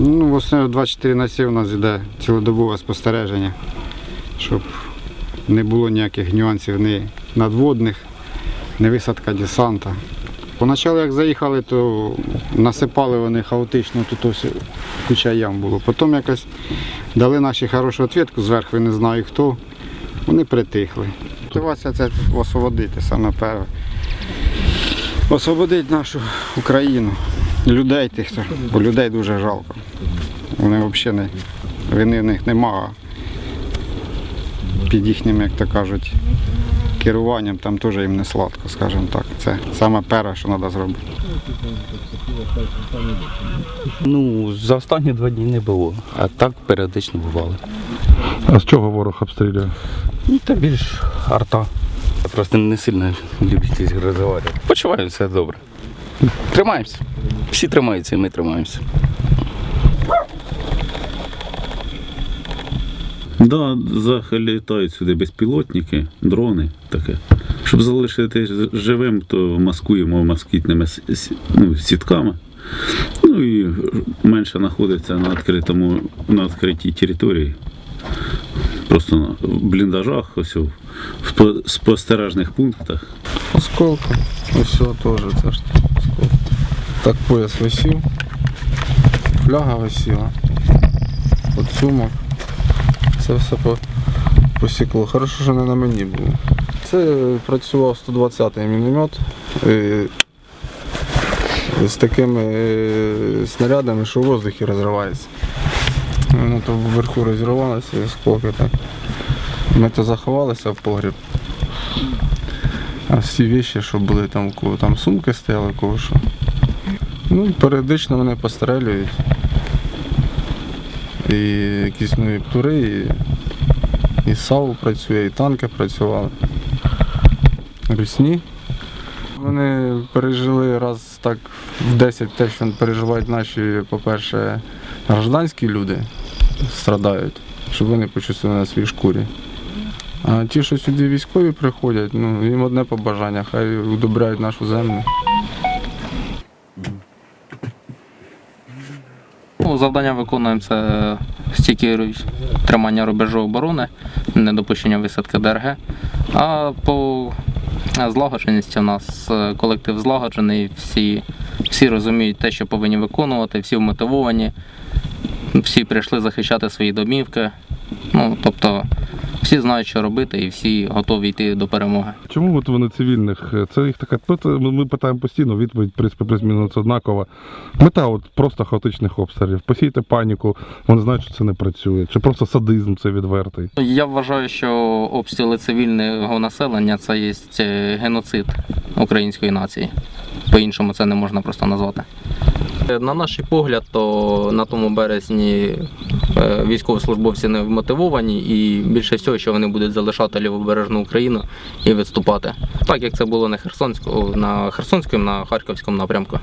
Ну, в основному 24 на 7 у нас йде цілодобове спостереження, щоб не було ніяких нюансів ні надводних, ні висадка десанта. Поначалу, як заїхали, то насипали вони хаотично, тут ось куча ям було. Потім якось дали наші хорошу відповідку зверху, я не знаю хто, вони притихли. Мотивація це освободити саме перше. Освободити нашу Україну, людей тих, бо людей дуже жалко. Вони взагалі не, вини в них немає. Під їхнім, як то кажуть, керуванням там теж їм не сладко, скажімо так. Це саме перше, що треба зробити. Ну, за останні два дні не було, а так періодично бувало. А з чого ворог обстрілює? Ну, та більш арта. Я просто не сильно люблю здесь розмовляти. Почуваємо все добре. Тримаємося. Всі тримаються, і ми тримаємося. Да, залітають сюди безпілотники, дрони таке. Щоб залишити живим, то маскуємо москітними ну, сітками. Ну і менше знаходиться на відкритому, на відкритій території. Просто в бліндажах, ось в спостережних пунктах. Осколки. Ось теж це ж осколки. Так пояс висів. Фляга висіла. Подсумок. Це все посікло. Хорошо, що не на мені було. Це працював 120-й міномет. е, З такими е, снарядами, що в воздухі розривається. Воно то вверху розірвалося і осколки так. Ми то заховалися в погріб. А всі віші, що були там, там сумки стояли, кого що. Ну, періодично вони пострелюють. І якісь нові птури, і, і САУ працює, і танки працювали. Русні. Вони пережили раз так в 10 те, що переживають наші, по-перше, гражданські люди страдають, щоб вони почувствували на своїй шкурі. А ті, що сюди військові приходять, ну їм одне побажання, хай удобряють нашу землю. Ну, завдання виконуємо це стільки тримання рубежу оборони, недопущення висадки ДРГ. А по злагодженості у нас е, колектив злагоджений, всі, всі розуміють те, що повинні виконувати, всі вмотивовані, всі прийшли захищати свої домівки. Ну, тобто всі знають, що робити, і всі готові йти до перемоги. Чому от вони цивільних? Це їх така. ну, це Ми питаємо постійно, відповідь в принципі плюс-мінус однакова. Мета от просто хаотичних обстрілів. Посійте паніку, вони знають, що це не працює. Чи просто садизм це відвертий. Я вважаю, що обстріли цивільного населення це є е, геноцид української нації. По-іншому це не можна просто назвати. Е, На наш погляд, то на тому березні е, військовослужбовці не вмотивовані і більше всього, що вони будуть залишати лівобережну Україну і відступати. Так як це було на Херсонську, на Херсонському, на Харківському напрямку.